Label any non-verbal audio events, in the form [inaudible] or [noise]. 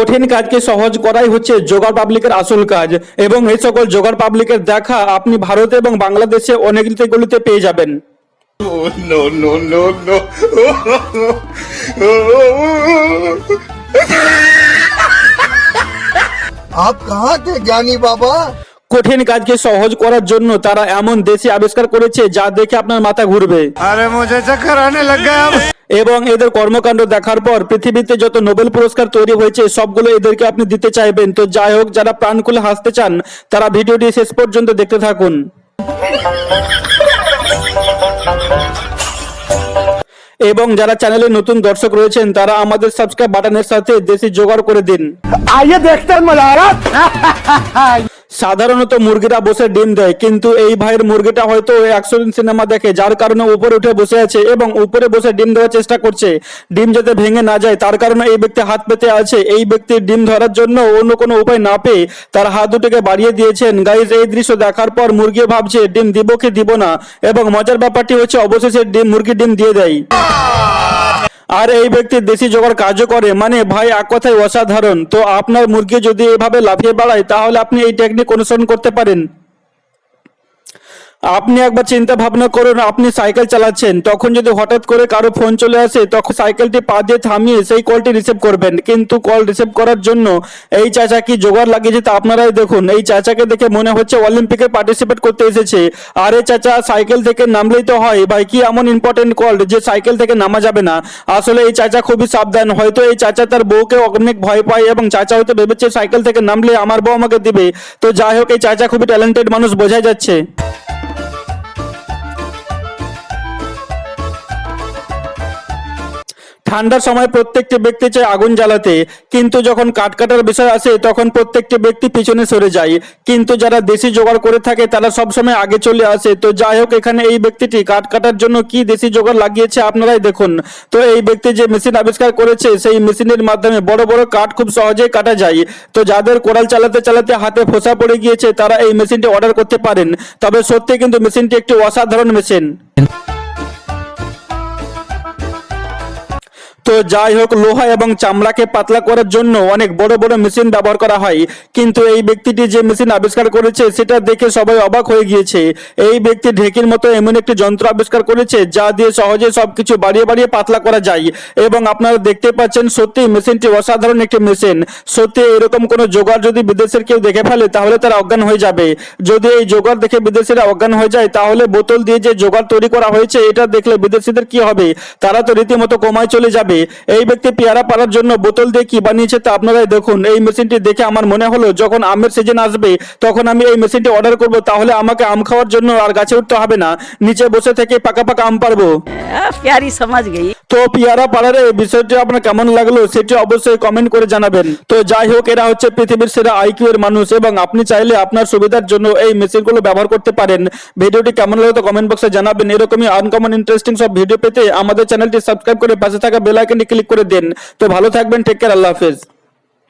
কঠিন কাজকে সহজ করাই হচ্ছে জোগাড় পাবলিকের আসল কাজ এবং এই সকল জোগাড় পাবলিকের দেখা আপনি ভারতে এবং বাংলাদেশে অনেক গলিতে পেয়ে যাবেন Oh, no, no, no, no. आप कहाँ थे ज्ञानी बाबा কঠিন কাজকে সহজ করার জন্য তারা এমন দেশি আবিষ্কার করেছে যা দেখে আপনার মাথা ঘুরবে। এবং এদের কর্মকাণ্ড দেখার পর পৃথিবীতে যত নোবেল পুরস্কার তৈরি হয়েছে সবগুলো এদেরকে আপনি দিতে চাইবেন। তো যাই হোক যারা প্রাণ খুলে হাসতে চান তারা ভিডিওটি শেষ পর্যন্ত দেখতে থাকুন। এবং যারা চ্যানেলে নতুন দর্শক রয়েছেন তারা আমাদের সাবস্ক্রাইব বাটনের সাথে দেশি জোগাড় করে দিন। আইয়ে দেখতে [laughs] সাধারণত মুরগিরা বসে ডিম দেয়, কিন্তু এই ভাইয়ের মুরগিটা হয়তো দিন সিনেমা দেখে, যার কারণে উপরে উঠে বসে আছে এবং উপরে বসে ডিম দেওয়ার চেষ্টা করছে। ডিম যাতে ভেঙে না যায়, তার কারণে এই ব্যক্তি হাত পেতে আছে। এই ব্যক্তি ডিম ধরার জন্য অন্য কোনো উপায় না পেয়ে তার হাত দুটোকে বাড়িয়ে দিয়েছেন। গাইজ এই দৃশ্য দেখার পর মুরগি ভাবছে, ডিম দিব কি দিব না? এবং মজার ব্যাপারটি হচ্ছে, অবশেষে ডিম মুরগি ডিম দিয়ে দেয়। আর এই ব্যক্তি দেশি জোগাড় কাজও করে মানে ভাই এক কথায় অসাধারণ। তো আপনার মুরগি যদি এভাবে লাফিয়ে বাড়ায়, তাহলে আপনি এই টেকনিক অনুসরণ করতে পারেন। আপনি একবার চিন্তা ভাবনা করুন, আপনি সাইকেল চালাচ্ছেন, তখন যদি হঠাৎ করে কারও ফোন চলে আসে, তখন সাইকেলটি পা দিয়ে থামিয়ে সেই কলটি রিসিভ করবেন। কিন্তু কল রিসিভ করার জন্য এই চাচা কি জোগাড় লাগিয়েছে তা আপনারাই দেখুন। এই চাচাকে দেখে মনে হচ্ছে অলিম্পিকে পার্টিসিপেট করতে এসেছে। আরে চাচা, সাইকেল থেকে নামলেই তো হয়। ভাই, কি এমন ইম্পর্টেন্ট কল যে সাইকেল থেকে নামা যাবে না? আসলে এই চাচা খুবই সাবধান। হয়তো এই চাচা তার বউকে অনেক ভয় পায় এবং চাচা হয়তো ভেবেছে সাইকেল থেকে নামলে আমার বউ আমাকে দিবে। তো যাই হোক, এই চাচা খুবই ট্যালেন্টেড মানুষ, বোঝাই যাচ্ছে। ঠান্ডার সময় প্রত্যেকটি ব্যক্তি চায় আগুন জ্বালাতে, কিন্তু যখন কাঠ কাটার বিষয় আসে, তখন প্রত্যেকটি ব্যক্তি পিছনে সরে যায়। কিন্তু যারা দেশি জোগাড় করে থাকে, তারা সবসময় আগে চলে আসে। তো যাই হোক, এখানে এই ব্যক্তিটি কাঠ কাটার জন্য কি দেশি জোগাড় লাগিয়েছে আপনারাই দেখুন। তো এই ব্যক্তি যে মেশিন আবিষ্কার করেছে, সেই মেশিনের মাধ্যমে বড় বড় কাঠ খুব সহজেই কাটা যায়। তো যাদের কোড়াল চালাতে চালাতে হাতে ফোসা পড়ে গিয়েছে, তারা এই মেশিনটি অর্ডার করতে পারেন। তবে সত্যি কিন্তু মেশিনটি একটি অসাধারণ মেশিন। তো যাই হোক, লোহা এবং চামড়াকে পাতলা করার জন্য অনেক বড় বড় মেশিন ব্যবহার করা হয়। কিন্তু এই ব্যক্তিটি যে মেশিন আবিষ্কার করেছে, সেটা দেখে সবাই অবাক হয়ে গিয়েছে। এই ব্যক্তি ঢেকির মতো এমন একটি যন্ত্র আবিষ্কার করেছে, যা দিয়ে সহজে সবকিছু বাড়িয়ে বাড়িয়ে পাতলা করা যায়। এবং আপনারা দেখতে পাচ্ছেন সত্যি মেশিনটি অসাধারণ একটি মেশিন। সত্যি এরকম কোনো জোগাড় যদি বিদেশের কেউ দেখে ফেলে, তাহলে তারা অজ্ঞান হয়ে যাবে। যদি এই জোগাড় দেখে বিদেশিরা অজ্ঞান হয়ে যায়, তাহলে বোতল দিয়ে যে জোগাড় তৈরি করা হয়েছে, এটা দেখলে বিদেশিদের কি হবে? তারা তো রীতিমতো কমায় চলে যাবে। এই ব্যক্তি পেয়ারা পাড়ার জন্য বোতল দিয়ে কি বানিয়েছে তা আপনারাই দেখুন। এই মেশিনটি দেখে আমার মনে হলো যখন আমের সিজন আসবে তখন আমি এই মেশিনটি অর্ডার করব তাহলে আমাকে আম খাওয়ার জন্য আর গাছে উঠতে হবে না। নিচে বসে থেকে পাকা পাকা আম পারব। প্যারি সমাজ গেই। তো পিয়ারা পাড়ার এই বিষয়টি আপনার কেমন লাগল সেটি অবশ্যই কমেন্ট করে জানাবেন। তো যাই হোক এরা হচ্ছে পৃথিবীর সেরা আইকিউ এর মানুষ এবং আপনি চাইলে আপনার সুবিধার জন্য এই মেশিনগুলো ব্যবহার করতে পারেন। ভিডিওটি কেমন লাগল তো কমেন্ট বক্সে জানাবেন। এরকমই আনকমন ইন্টারেস্টিং সব ভিডিও পেতে আমাদের চ্যানেলটি সাবস্ক্রাইব করে পাশে থাকা বেল আইকন আইকনটি ক্লিক করে দেন। তো ভালো থাকবেন টেক কেয়ার আল্লাহ হাফেজ।